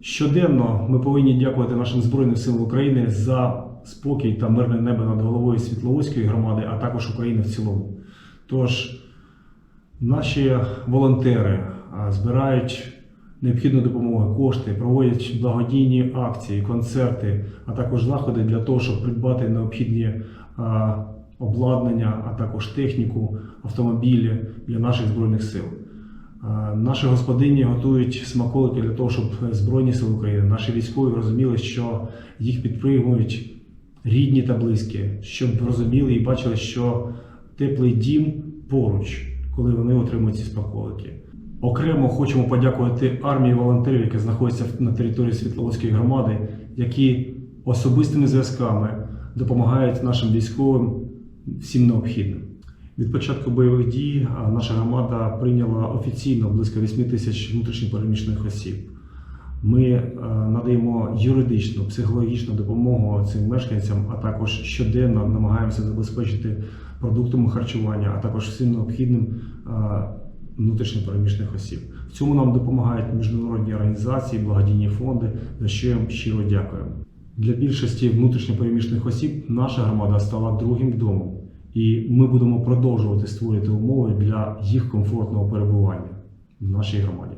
Щоденно ми повинні дякувати нашим Збройним силам України за спокій та мирне небо над головою Світловодської громади, а також України в цілому. Тож наші волонтери збирають необхідну допомогу, кошти, проводять благодійні акції, концерти, а також заходи для того, щоб придбати необхідні обладнання, а також техніку, автомобілі для наших збройних сил. А, Наші господині готують смаколики для того, щоб Збройні сили України, наші військові розуміли, що їх підтримують рідні та близькі, щоб розуміли і бачили, що теплий дім поруч, коли вони отримують ці смаколики. Окремо хочемо подякувати армії волонтерів, які знаходяться на території Світловодської громади, які особистими зв'язками допомагають нашим військовим всім необхідним. Від початку бойових дій наша громада прийняла офіційно близько 8 тисяч внутрішньопереміщених осіб. Ми е, надаємо юридичну, психологічну допомогу цим мешканцям, а також щоденно намагаємося забезпечити продуктами харчування, а також всім необхідним е, внутрішньопереміщених осіб. В цьому нам допомагають міжнародні організації, благодійні фонди, за що їм щиро дякуємо. Для більшості внутрішньопереміщених осіб наша громада стала другим домом, і ми будемо продовжувати створювати умови для їх комфортного перебування в нашій громаді.